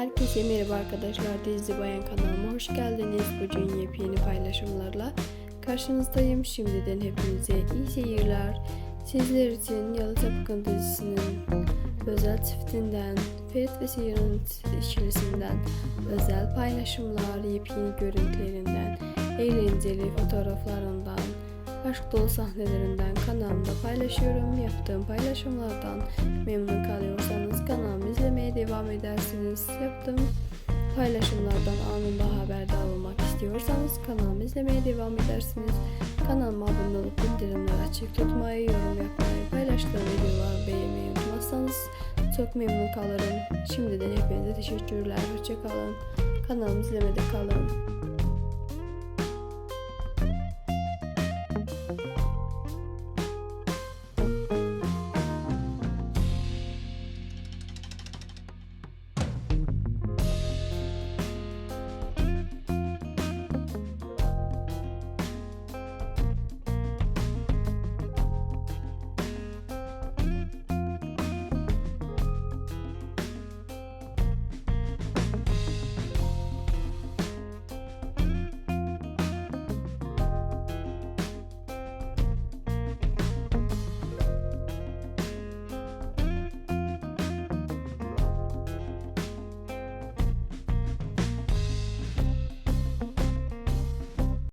Herkese merhaba arkadaşlar. Dizi Bayan kanalıma hoş geldiniz. Bugün yepyeni paylaşımlarla karşınızdayım. Şimdiden hepinize iyi seyirler. Sizler için Yalı Çapkın dizisinin özel çiftinden, Ferit ve Seyir'in ikilisinden özel paylaşımlar, yepyeni görüntülerinden, eğlenceli fotoğraflarından, aşk dolu sahnelerinden kanalımda paylaşıyorum. Yaptığım paylaşımlardan memnun kalıyorsanız devam edersiniz. Yaptığım paylaşımlardan anında haberdar olmak istiyorsanız kanalımı izlemeye devam edersiniz. Kanalıma abone olup bildirimleri açık tutmayı, yorum yapmayı, paylaştığım videoları beğenmeyi unutmazsanız çok memnun kalırım. Şimdiden hepinize teşekkürler. Hoşçakalın. Kanalımı izlemede kalın.